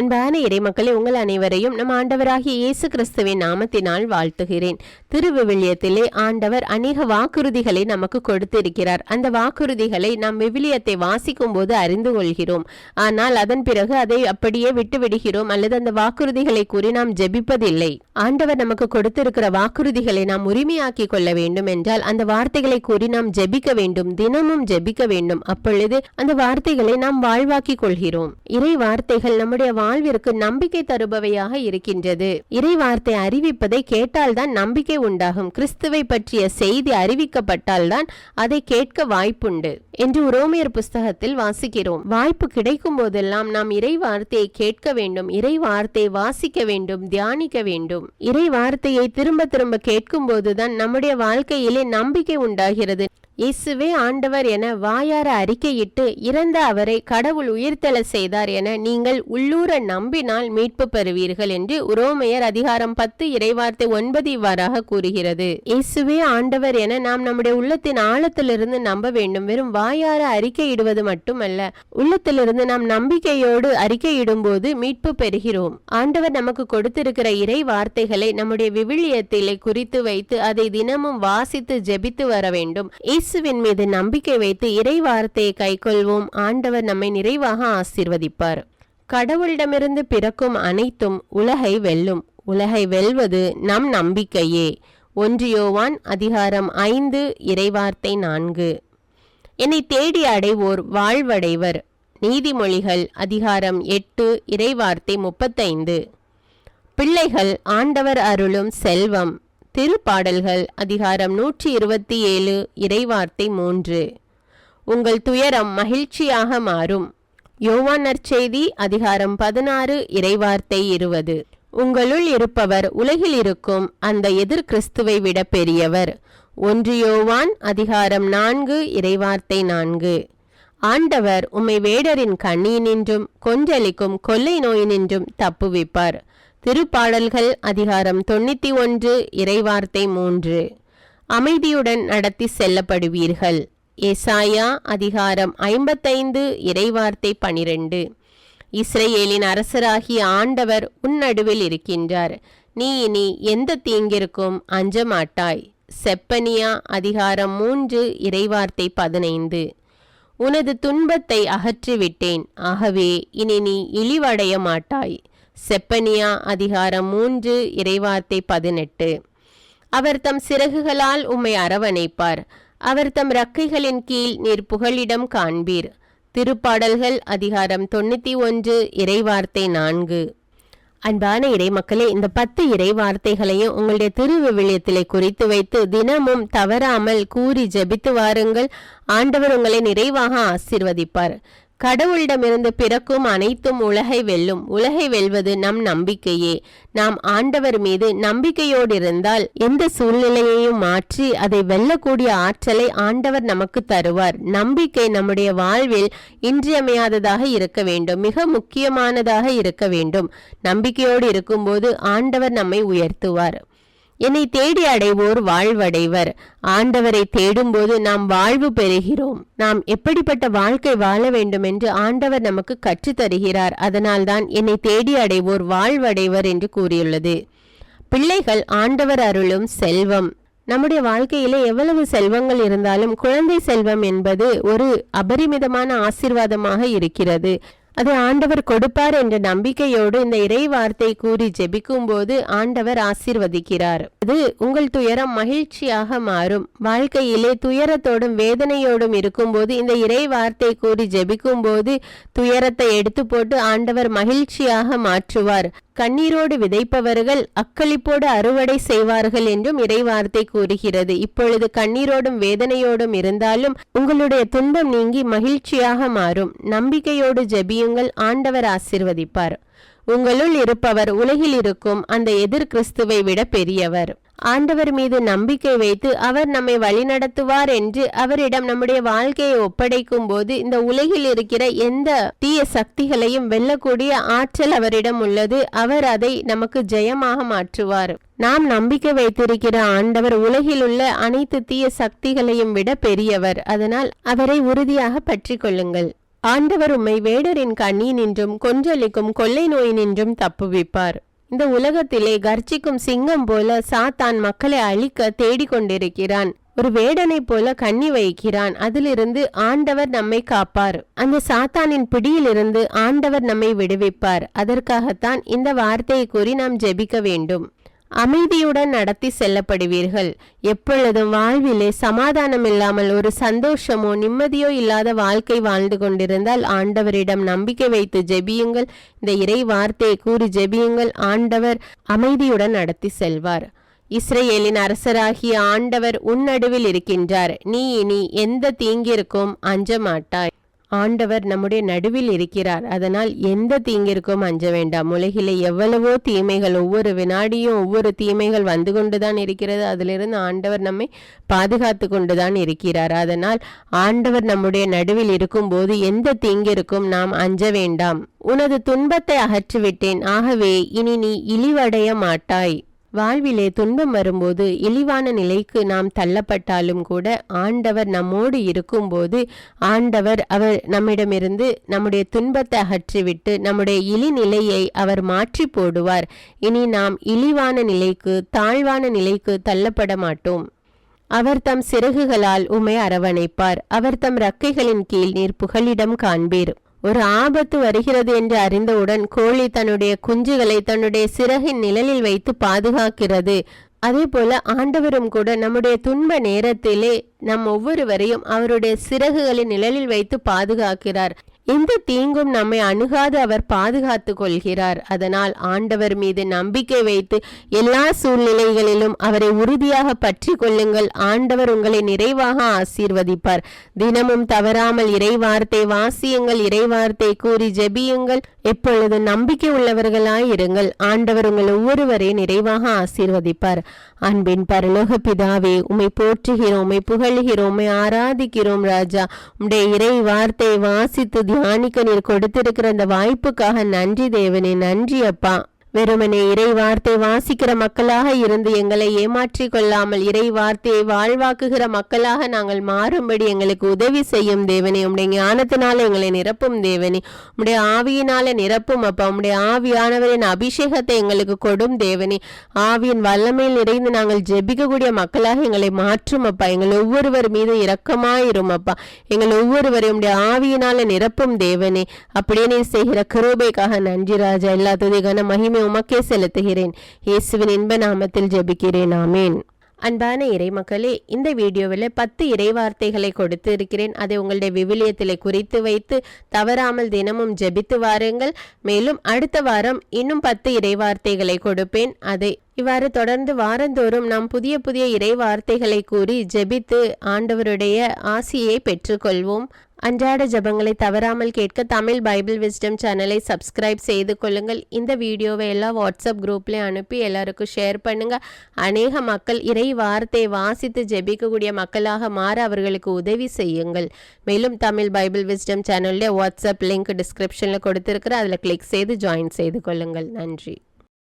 அன்பான இறைமக்களே உங்கள் அனைவரையும் நம் ஆண்டவராகிய இயேசு கிறிஸ்துவின் நாமத்தினால் வாழ்த்துகிறேன். திருவிவிலியத்திலே ஆண்டவர் அநேக வாக்குறுதிகளை நமக்கு கொடுத்திருக்கிறார். அந்த வாக்குறுதிகளை நாம் விவிலியத்தை வாசிக்கும் போது அறிந்து கொள்கிறோம். ஆனால் அதன் பிறகு அதை அப்படியே விட்டுவிடுகிறோம். அல்லது அந்த வாக்குறுதிகளை கூறி நாம் ஜெபிப்பதில்லை. ஆண்டவர் நமக்கு கொடுத்திருக்கிற வாக்குறுதிகளை நாம் உரிமையாக்கி கொள்ள வேண்டும் என்றால் அந்த வார்த்தைகளை கூறி நாம் ஜெபிக்க வேண்டும். தினமும் ஜெபிக்க வேண்டும். அப்பொழுது அந்த வார்த்தைகளை நாம் வாழ்வாக்கி கொள்கிறோம். இறை வார்த்தைகள் நம்முடைய வாழ்விற்கு நம்பிக்கை தருபவையாக இருக்கின்றது. இறைவார்த்தை அறிவிப்பதை கேட்டால்தான் நம்பிக்கை உண்டாகும். கிறிஸ்துவை பற்றிய செய்தி அறிவிக்கப்பட்டால்தான் அதை கேட்க வாய்ப்புண்டு. என்று உரோமியர் புஸ்தகத்தில் வாசிக்கிறோம். வாய்ப்பு கிடைக்கும் போதெல்லாம் நாம் இறை வார்த்தையை கேட்க வேண்டும் இறை வார்த்தையை வாசிக்க வேண்டும் தியானிக்க வேண்டும். இறை வார்த்தையை திரும்ப திரும்ப கேட்கும் போதுதான் நம்முடைய வாழ்க்கையிலே நம்பிக்கை உண்டாகிறது. இயேசுவே ஆண்டவர் என வாயார அறிக்கையிட்டு இறந்த அவரை கடவுள் உயிர்த்தெழ செய்தார் என நீங்கள் உள்ளூர நம்பினால் மீட்பு பெறுவீர்கள் என்று உரோமையர் அதிகாரம் பத்து இறைவார்த்தை ஒன்பது இவ்வாறாக கூறுகிறது. இயேசுவே ஆண்டவர் என நாம் நம்முடைய உள்ளத்தின் ஆழத்திலிருந்து நம்ப வேண்டும். வெறும் வாயார அறிக்கையிடுவது மட்டுமல்ல உள்ளத்திலிருந்து நாம் நம்பிக்கையோடு அறிக்கையிடும் போது மீட்பு பெறுகிறோம். ஆண்டவர் நமக்கு கொடுத்திருக்கிற இறை வார்த்தைகளை நம்முடைய விவிலியத்திலே குறித்து வைத்து அதை தினமும் வாசித்து ஜெபித்து வர வேண்டும். இயேசுவின் மீது நம்பிக்கை வைத்து இறை வார்த்தையை கைக்கொள்வோம். ஆண்டவர் நம்மை நிறைவாக ஆசீர்வதிப்பார். கடவுளிடமிருந்து பிறக்கும் அனைத்தும் உலகை வெல்லும். உலகை வெல்வது நம் நம்பிக்கையே. ஒன்றியோவான் அதிகாரம் ஐந்து இறைவார்த்தை நான்கு. என்னை தேடி அடைவோர் வாழ்வடைவர். நீதிமொழிகள் அதிகாரம் எட்டு இறைவார்த்தை முப்பத்தைந்து. பிள்ளைகள் ஆண்டவர் அருளும் செல்வம். திருப்பாடல்கள் அதிகாரம் நூற்றி இருபத்தி ஏழு இறைவார்த்தை மூன்று. உங்கள் துயரம் மகிழ்ச்சியாக மாறும். யோவான் நற்செய்தி அதிகாரம் பதினாறு இறைவார்த்தை இருபது. உங்களுள் இருப்பவர் உலகில் இருக்கும் அந்த எதிர் கிறிஸ்துவை விட பெரியவர். ஒன்று யோவான் அதிகாரம் நான்கு இறைவார்த்தை நான்கு. ஆண்டவர் உம்மை வேடரின் கண்ணியினின்றும் கொஞ்சலிக்கும் கொள்ளை நோயினின்றும் தப்புவிப்பார். திருப்பாடல்கள் அதிகாரம் தொண்ணூத்தி ஒன்று இறைவார்த்தை மூன்று. அமைதியுடன் நடத்தி செல்லப்படுவீர்கள். ஏசாயா அதிகாரம் ஐம்பத்தைந்து இறைவார்த்தை பனிரெண்டு. இஸ்ரேலின் அரசராகிய ஆண்டவர் உன் நடுவில் இருக்கின்றார். நீ இனி எந்த தீங்கிற்கும் அஞ்ச மாட்டாய் செப்பனியா அதிகாரம் மூன்று இறைவார்த்தை பதினைந்து. உனது துன்பத்தை அகற்றிவிட்டேன். ஆகவே இனி நீ இழிவடைய மாட்டாய். செப்பனியா அதிகாரம் மூன்று இறைவார்த்தை பதினெட்டு. அவர் தம் சிறகுகளால் உம்மை அரவணைப்பார். அவர் தம் ரக்கைகளின் கீழ் நீர் புகழிடம் காண்பீர். திருப்பாடல்கள் அதிகாரம் தொண்ணூத்தி ஒன்று இறைவார்த்தை நான்கு. அன்பான இறைமக்களே இந்த பத்து இறைவார்த்தைகளையும் உங்களுடைய திருவிவிலியத்திலே குறித்து வைத்து தினமும் தவறாமல் கூறி ஜெபித்து வாருங்கள். ஆண்டவர் உங்களை நிறைவாக ஆசிர்வதிப்பார். கடவுளிடமிருந்து பிறக்கும் அனைத்தும் உலகை வெல்லும். உலகை வெல்வது நம் நம்பிக்கையே. நாம் ஆண்டவர் மீது நம்பிக்கையோடு இருந்தால் எந்த சூழ்நிலையையும் மாற்றி அதை வெல்லக்கூடிய ஆற்றலை ஆண்டவர் நமக்கு தருவார். நம்பிக்கை நம்முடைய வாழ்வில் இன்றியமையாததாக இருக்க வேண்டும். மிக முக்கியமானதாக இருக்க வேண்டும். நம்பிக்கையோடு இருக்கும்போது ஆண்டவர் நம்மை உயர்த்துவார். என்னை தேடி அடைவோர் வாழ்வடைவர். ஆண்டவரை தேடும்போது நாம் வாழ்வு பெறுகிறோம். நாம் எப்படிப்பட்ட வாழ்க்கை வாழ வேண்டும் என்று ஆண்டவர் நமக்கு கற்றுத்தருகிறார் அதனால்தான் என்னை தேடி அடைவோர் வாழ்வடைவர் என்று கூறியுள்ளது. பிள்ளைகள் ஆண்டவர் அருளும் செல்வம். நம்முடைய வாழ்க்கையிலே எவ்வளவு செல்வங்கள் இருந்தாலும் குழந்தை செல்வம் என்பது ஒரு அபரிமிதமான ஆசிர்வாதமாக இருக்கிறது. அது ஆண்டவர் கொடுப்பார் என்ற நம்பிக்கையோடு இந்த இறை வார்த்தை கூறி ஜெபிக்கும் போது ஆண்டவர் ஆசீர்வதிக்கிறார். அது உங்கள் துயரம் மகிழ்ச்சியாக மாறும். வாழ்க்கையிலே துயரத்தோடும் வேதனையோடும் இருக்கும்போது இந்த இறை வார்த்தை கூறி ஜெபிக்கும் போது துயரத்தை எடுத்து போட்டு ஆண்டவர் மகிழ்ச்சியாக மாற்றுவார். கண்ணீரோடு விதைப்பவர்கள் அக்களிப்போடு அறுவடை செய்வார்கள் என்றும் இறைவார்த்தை கூறுகிறது. இப்பொழுது கண்ணீரோடும் வேதனையோடும் இருந்தாலும் உங்களுடைய துன்பம் நீங்கி மகிழ்ச்சியாக மாறும். நம்பிக்கையோடு செய்யுங்கள் ஆண்டவர் ஆசிர்வதிப்பார். உங்களுள் இருப்பவர் உலகில் இருக்கும் அந்த எதிர் கிறிஸ்துவை விட பெரியவர். ஆண்டவர் மீது நம்பிக்கை வைத்து அவர் நம்மை வழிநடத்துவார் என்று அவரிடம் நம்முடைய வாழ்க்கையை ஒப்படைக்கும் போது இந்த உலகில் இருக்கிற எந்த தீய சக்திகளையும் வெல்லக்கூடிய ஆற்றல் அவரிடம் உள்ளது. அவர் அதை நமக்கு ஜெயமாக மாற்றுவார். நாம் நம்பிக்கை வைத்திருக்கிற ஆண்டவர் உலகில் உள்ள அனைத்து தீய சக்திகளையும் விட பெரியவர். அதனால் அவரை உறுதியாக பற்றி கொள்ளுங்கள். ஆண்டவர் உம்மை வேடரின் கண்ணினின்றும் கொன்றளிக்கும் கொள்ளை நோயினின்றும் தப்புவிப்பார். இந்த உலகத்திலே கர்ச்சிக்கும் சிங்கம் போல சாத்தான் மக்களை அழிக்க தேடிக்கொண்டிருக்கிறான். ஒரு வேடனைப் போல கண்ணி வைக்கிறான். அதிலிருந்து ஆண்டவர் நம்மை காப்பார். அந்த சாத்தானின் பிடியிலிருந்து ஆண்டவர் நம்மை விடுவிப்பார். அதற்காகத்தான் இந்த வார்த்தையை கூறி நாம் ஜெபிக்க வேண்டும். அமைதியுடன் நடத்தி செல்லப்படுவீர்கள். எப்பொழுதும் வாழ்விலே சமாதானம் இல்லாமல் ஒரு சந்தோஷமோ நிம்மதியோ இல்லாத வாழ்க்கை வாழ்ந்து கொண்டிருந்தால் ஆண்டவரிடம் நம்பிக்கை வைத்து ஜெபியுங்கள். இந்த இறை வார்த்தையை கூறி ஜெபியுங்கள். ஆண்டவர் அமைதியுடன் நடத்தி செல்வார். இஸ்ரேலின் அரசராகிய ஆண்டவர் உன் நடுவில் இருக்கின்றார். நீ இனி எந்த தீங்கிற்கும் அஞ்ச மாட்டாய். ஆண்டவர் நம்முடைய நடுவில் இருக்கிறார். அதனால் எந்த தீங்கிற்கும் அஞ்ச வேண்டாம். உலகிலே எவ்வளவோ தீமைகள் ஒவ்வொரு வினாடியும் ஒவ்வொரு தீமைகள் வந்து கொண்டுதான் இருக்கிறது. அதிலிருந்து ஆண்டவர் நம்மை பாதுகாத்து கொண்டுதான் இருக்கிறார். அதனால் ஆண்டவர் நம்முடைய நடுவில் இருக்கும்போது எந்த தீங்கிற்கும் நாம் அஞ்ச வேண்டாம். உனது துன்பத்தை அகற்றிவிட்டேன். ஆகவே இனி நீ இழிவடைய மாட்டாய். வாழ்விலே துன்பம் வரும்போது இழிவான நிலைக்கு நாம் தள்ளப்பட்டாலும் கூட ஆண்டவர் நம்மோடு இருக்கும்போது ஆண்டவர் அவர் நம்மிடமிருந்து நம்முடைய துன்பத்தை அகற்றிவிட்டு நம்முடைய இழிநிலையை அவர் மாற்றி போடுவார். இனி நாம் இழிவான நிலைக்கு தாழ்வான நிலைக்கு தள்ளப்பட மாட்டோம். அவர் தம் சிறகுகளால் உமை அரவணைப்பார். அவர் தம் ரக்கைகளின் கீழ் நீர் புகலிடம் காண்பீர். ஒரு ஆபத்து வருகிறது என்று அறிந்தவுடன் கோழி தன்னுடைய குஞ்சுகளை தன்னுடைய சிறகின் நிழலில் வைத்து பாதுகாக்கிறது. அதே போல ஆண்டவரும் கூட நம்முடைய துன்ப நேரத்திலே நம் ஒவ்வொருவரையும் அவருடைய சிறகுகளின் நிழலில் வைத்து பாதுகாக்கிறார். எந்த தீங்கும் நம்மை அணுகாது அவர் பாதுகாத்து கொள்கிறார். அதனால் ஆண்டவர் மீது நம்பிக்கை வைத்து எல்லா சூழ்நிலைகளிலும் அவரை உறுதியாக பற்றி கொள்ளுங்கள். ஆண்டவர் உங்களை நிறைவாக ஆசீர்வதிப்பார். தினமும் தவறாமல் இறைவார்த்தை வாசியுங்கள். இறைவார்த்தை கூறி ஜெபியுங்கள். எப்பொழுது நம்பிக்கை உள்ளவர்களாய் இருங்கள். ஆண்டவர் உங்கள் ஒவ்வொருவரையும் நிறைவாக ஆசீர்வதிப்பார். அன்பின் பரலோக பிதாவே உமை போற்றுகிறோம் உமை புகழ்கிறோம் உமை ஆராதிக்கிறோம் ராஜா. உம்முடைய இறை வார்த்தை வாசித்து தியானிக்க நீர் கொடுத்திருக்கிற அந்த வாய்ப்புக்காக நன்றி தேவனே நன்றி அப்பா. வெறுமனே இறை வார்த்தை வாசிக்கிற மக்களாக இருந்து எங்களை ஏமாற்றிக் கொள்ளாமல் இறை வார்த்தையை வாழ்வாக்குகிற மக்களாக நாங்கள் மாறும்படி எங்களுக்கு உதவி செய்யும் தேவனே. உம்முடைய ஞானத்தினால எங்களை நிரப்பும் தேவனே. உம்முடைய ஆவியினால நிரப்பும் அப்பா. உம்முடைய ஆவியானவரின் அபிஷேகத்தை எங்களுக்கு கொடும் தேவனே. ஆவியின் வல்லமையில் நிறைந்து நாங்கள் ஜெபிக்கக்கூடிய மக்களாக எங்களை மாற்றும் அப்பா. எங்கள் ஒவ்வொருவர் மீது இரக்கமாயிரும் அப்பா. எங்கள் ஒவ்வொருவரையும் உடைய ஆவியினால நிரப்பும் தேவனே. அப்படியே நீ செய்கிற கிருபைக்காக நன்றி ராஜா. எல்லா துதிகான மகிமை உமக்கே செலுத்துகிறேன். இயேசுவின் இன்ப நாமத்தில் ஜெபிக்கிறேன். ஆமேன். அன்பான இறைமக்களே இந்த வீடியோவில் பத்து இறைவார்த்தைகளை கொடுத்து இருக்கிறேன் அதை உங்களுடைய விவிலியத்தில் குறித்து வைத்து தவறாமல் தினமும் ஜெபித்து வாருங்கள். மேலும் அடுத்த வாரம் இன்னும் பத்து இறைவார்த்தைகளை கொடுப்பேன். அதை இவ்வாறு தொடர்ந்து வாரந்தோறும் நாம் புதிய புதிய இறைவார்த்தைகளை கூறி ஜெபித்து ஆண்டவருடைய ஆசியை பெற்றுக்கொள்வோம். அன்றாட ஜபங்களை தவறாமல் கேட்க தமிழ் பைபிள் விஸ்டம் சேனலை சப்ஸ்கிரைப் செய்து கொள்ளுங்கள். இந்த வீடியோவை எல்லாம் வாட்ஸ்அப் குரூப்லேயும் அனுப்பி எல்லாருக்கும் ஷேர் பண்ணுங்கள் அநேக மக்கள் இறை வார்த்தை வாசித்து ஜெபிக்கக்கூடிய மக்களாக மாற அவர்களுக்கு உதவி செய்யுங்கள். மேலும் தமிழ் பைபிள் விஸ்டம் சேனலுடைய வாட்ஸ்அப் லிங்க் டிஸ்கிரிப்ஷனில் கொடுத்துருக்குற அதில் கிளிக் செய்து ஜாயின் செய்து கொள்ளுங்கள். நன்றி.